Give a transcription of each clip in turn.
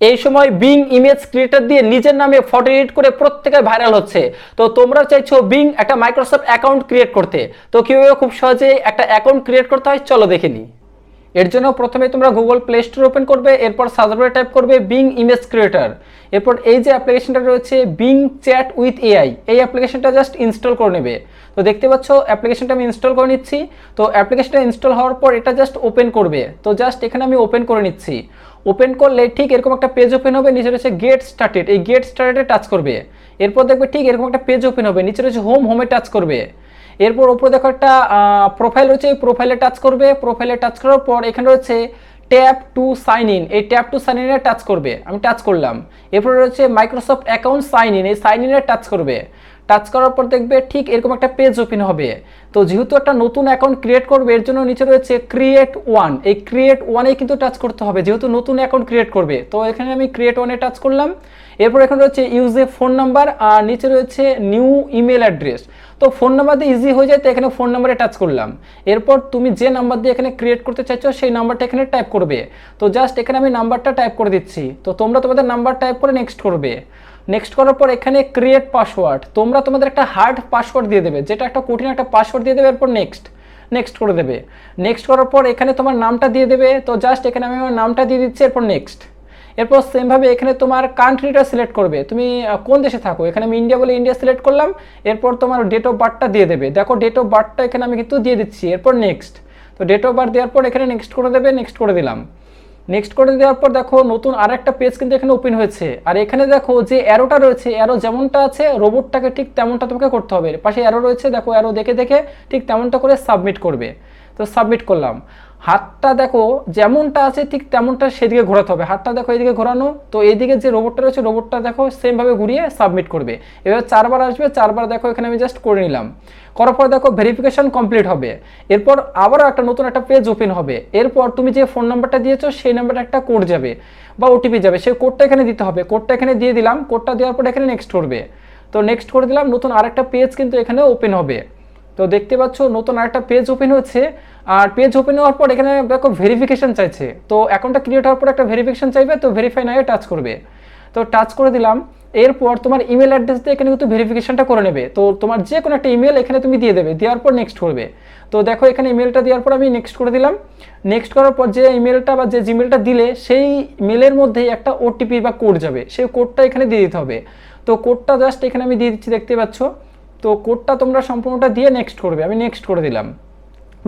এই সময় being image creator দিয়ে নিজের নামে ফটো এডিট করে প্রত্যেকে ভাইরাল হচ্ছে। তো তোমরা চাইছো বিং একটা মাইক্রোসফট অ্যাকাউন্ট ক্রিয়েট করতে। তো কীভাবে খুব সহজে একটা অ্যাকাউন্ট ক্রিয়েট করতে হয় চলো দেখে নিই। এর জন্য প্রথমে তোমরা গুগল প্লে স্টোর ওপেন করবে, এরপর সার্ভারে টাইপ করবে বিং ইমেজ ক্রিয়েটার এরপর এই যে অ্যাপ্লিকেশনটা রয়েছে বিং চ্যাট উইথ এআই এই অ্যাপ্লিকেশনটা জাস্ট ইনস্টল করে নেবে। তো দেখতে পাচ্ছ অ্যাপ্লিকেশনটা আমি ইনস্টল করে নিচ্ছি। তো অ্যাপ্লিকেশনটা ইনস্টল হওয়ার পর এটা জাস্ট ওপেন করবে। তো জাস্ট এখানে আমি ওপেন করে নিচ্ছি। ওপেন করলে ঠিক এরকম একটা পেজ ওপেন হবে, নিচে রয়েছে গেট স্টার্টেড এই গেট স্টার্টেডে টাচ করবে। এরপর দেখবে ঠিক এরকম একটা পেজ ওপেন হবে, নিচে রয়েছে হোম হোমে টাচ করবে। এরপর ওপরে দেখো একটা প্রোফাইল রয়েছে, এই প্রোফাইলে টাচ করবে। প্রোফাইলে টাচ করার পর এখানে রয়েছে ট্যাপ টু সাইন ইন এই ট্যাপ টু সাইন ইনে টাচ করবে। আমি টাচ করলাম। এরপর রয়েছে মাইক্রোসফট অ্যাকাউন্ট সাইন ইন এই সাইন ইনে টাচ করবে। টাচ করার পর দেখবে ঠিক এরকম একটা পেজ ওপেন হবে। তো যেহেতু একটা নতুন অ্যাকাউন্ট ক্রিয়েট করবে, এর জন্য নিচে রয়েছে ক্রিয়েট ওয়ান এই ক্রিয়েট ওয়ানে কিন্তু টাচ করতে হবে, যেহেতু নতুন অ্যাকাউন্ট ক্রিয়েট করবে। তো এখানে আমি ক্রিয়েট ওয়ানে টাচ করলাম। এরপর এখানে রয়েছে ইউজ ফোন নাম্বার আর নিচে রয়েছে নিউ ইমেল অ্যাড্রেস তো ফোন নাম্বার দিয়ে ইজি হয়ে যায়, তো এখানে ফোন নাম্বারে টাচ করলাম। এরপর তুমি যে নাম্বার দিয়ে এখানে ক্রিয়েট করতে চাইছো, সেই নাম্বারটা এখানে টাইপ করবে। তো জাস্ট এখানে আমি নাম্বারটা টাইপ করে দিচ্ছি। তো তোমরা তোমাদের নাম্বার টাইপ করে নেক্সট করবে। নেক্সট করার পর এখানে ক্রিয়েট পাসওয়ার্ড তোমরা তোমাদের একটা হার্ড পাসওয়ার্ড দিয়ে দেবে, যেটা একটা কঠিন একটা পাসওয়ার্ড দিয়ে দেবে, এরপর নেক্সট নেক্সট করে দেবে। নেক্সট করার পর এখানে তোমার নামটা দিয়ে দেবে, তো জাস্ট এখানে আমি আমার নামটা দিয়ে দিচ্ছি, এরপর নেক্সট এরপর সেমভাবে এখানে তোমার কান্ট্রিটা সিলেক্ট করবে। তুমি কোন দেশে থাকো? এখানে আমি ইন্ডিয়া বলে ইন্ডিয়া সিলেক্ট করলাম, এরপর তোমার ডেট অফ বার্থটা দিয়ে দেবে। দেখো ডেট অফ বার্থটা এখানে আমি কিন্তু দিয়ে দিচ্ছি, এরপর নেক্সট তো ডেট অফ বার্থ দেওয়ার পর এখানে নেক্সট করে দেবে নেক্সট করে দিলাম। নেক্সট করে দেওয়ার পর দেখো নতুন আর একটা পেজ কিন্তু এখানে ওপেন হয়েছে। আর এখানে দেখো যে অ্যারোটা রয়েছে অ্যারো যেমনটা আছে রোবটটাকে ঠিক তেমনটা তোমাকে করতে হবে। পাশে অ্যারো রয়েছে, দেখো অ্যারো দেখে দেখে ঠিক তেমনটা করে সাবমিট করবে। তো সাবমিট করলাম। হাতটা দেখো, যেমনটা আছে ঠিক তেমনটা সেদিকে ঘোরাতে হবে। হাতটা দেখো এদিকে ঘোরানো, তো এদিকে যে রোবটটা রয়েছে রোবটটা দেখো সেমভাবে ঘুরিয়ে সাবমিট করবে। এবার চারবার আসবে, চারবার দেখো এখানে আমি জাস্ট করে নিলাম। করার পর দেখো ভেরিফিকেশন কমপ্লিট হবে। এরপর আবারও একটা নতুন একটা পেজ ওপেন হবে। এরপর তুমি যে ফোন নাম্বারটা দিয়েছ, সেই নাম্বারে একটা কোড যাবে বা ওটিপি যাবে। সেই কোডটা এখানে দিতে হবে। কোডটা এখানে দিয়ে দিলাম। কোডটা দেওয়ার পর এখানে নেক্সট করবে। তো নেক্সট করে দিলাম, নতুন আরেকটা পেজ কিন্তু এখানে ওপেন হবে। তো দেখতে পাচ্ছ নতুন আরেকটা পেজ ওপেন হচ্ছে আর পেজ ওপেন হওয়ার পর এখানে দেখো ভেরিফিকেশন চাইছে। তো অ্যাকাউন্টটা ক্রিয়েট হওয়ার পর একটা ভেরিফিকেশন চাইবে, তো ভেরিফাই নাও টাচ করবে। তো টাচ করে দিলাম। এরপর তোমার ইমেল অ্যাড্রেস দিয়ে এখানে কিন্তু ভেরিফিকেশনটা করে নেবে। তো তোমার যে কোনো একটা ইমেল এখানে তুমি দিয়ে দেবে, দেওয়ার পর নেক্সট করবে। তো দেখো এখানে ইমেলটা দেওয়ার পর আমি নেক্সট করে দিলাম। নেক্সট করার পর যে ইমেলটা বা যে জিমেলটা দিলে, সেই মেলের মধ্যেই একটা ওটিপি বা কোড যাবে। সেই কোডটা এখানে দিয়ে দিতে হবে। তো কোডটা জাস্ট এখানে আমি দিয়ে দিচ্ছি, দেখতে পাচ্ছ। তো কোডটা তোমরা সম্পূর্ণটা দিয়ে নেক্সট করবে, আমি নেক্সট করে দিলাম।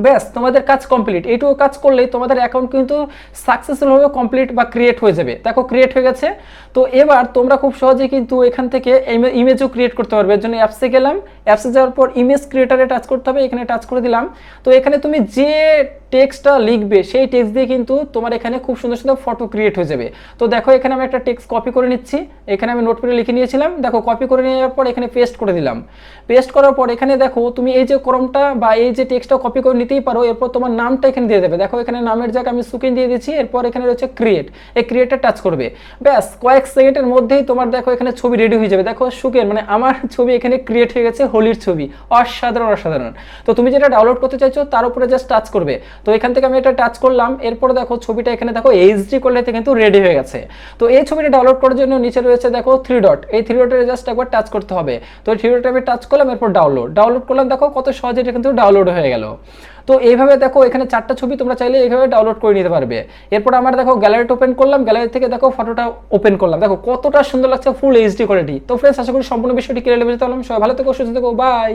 ব্যাস, তোমাদের কাজ কমপ্লিট এইটুকু কাজ করলেই তোমাদের অ্যাকাউন্ট কিন্তু সাকসেসফুলভাবে কমপ্লিট বা ক্রিয়েট হয়ে যাবে। দেখো ক্রিয়েট হয়ে গেছে। তো এবার তোমরা খুব সহজে কিন্তু এখান থেকে ইমেজও ক্রিয়েট করতে পারবে। এর জন্য অ্যাপসে গেলাম। অ্যাপসে যাওয়ার পর ইমেজ ক্রিয়েটারে টাচ করতে হবে, এখানে টাচ করে দিলাম। তো এখানে তুমি যে টেক্সটটা লিখবে, সেই টেক্সট দিয়ে কিন্তু তোমার এখানে খুব সুন্দর সুন্দর ফটো ক্রিয়েট হয়ে যাবে। তো দেখো এখানে আমি একটা টেক্সট কপি করে নিচ্ছি। এখানে আমি নোটপ্যাডে লিখে নিয়েছিলাম। দেখো কপি করে নেওয়ার পর এখানে পেস্ট করে দিলাম। পেস্ট করার পর এখানে দেখো তুমি এই যে ক্রমটা বা এই যে টেক্সটটা কপি করে নিতেই পারো, এরপর তোমার নামটা এখানে দিয়ে দেবে। দেখো এখানে নামের জায়গায় আমি সুকিন দিয়ে দিচ্ছি এরপর এখানে রয়েছে ক্রিয়েট এই ক্রিয়েটে টাচ করবে। ব্যাস, কয়েক সেকেন্ডের মধ্যেই তোমার দেখো এখানে ছবি রেডি হয়ে যাবে। দেখো সুকের মানে আমার ছবি এখানে ক্রিয়েট হয়ে গেছে হোলির ছবি, অসাধারণ অসাধারণ। তো তুমি যেটা ডাউনলোড করতে চাইছো, তার উপরে জাস্ট টাচ করবে। তো এখান থেকে আমি এটা টাচ করলাম, এরপর দেখো ছবিটা এখানে দেখো এইচডি কোয়ালিটিতে কিন্তু রেডি হয়ে গেছে। তো এই ছবিটা ডাউনলোড করার জন্য নিচে রয়েছে দেখো থ্রি ডট এই থ্রি ডটে জাস্ট একবার টাচ করতে হবে। তো থ্রি ডটে আমি টাচ করলাম, এরপর ডাউনলোড ডাউনলোড করলাম, দেখো কত সহজে এটা কিন্তু ডাউনলোড হয়ে গেল। তো এইভাবে দেখো এখানে চারটা ছবি তোমরা চাইলে এইভাবে ডাউনলোড করে নিতে পারবে। এরপর আমরা দেখো গ্যালারিটা ওপেন করলাম গ্যালারি থেকে দেখো ফটোটা ওপেন করলাম। দেখো কতটা সুন্দর লাগছে ফুল এইচডি কোয়ালিটি তো ফ্রেন্ডস আশা করি সম্পূর্ণ বিষয়টি ক্লিয়ার লেগে যেতে পারলাম সবাই ভালো থেকো, সুস্থ থেকো বাই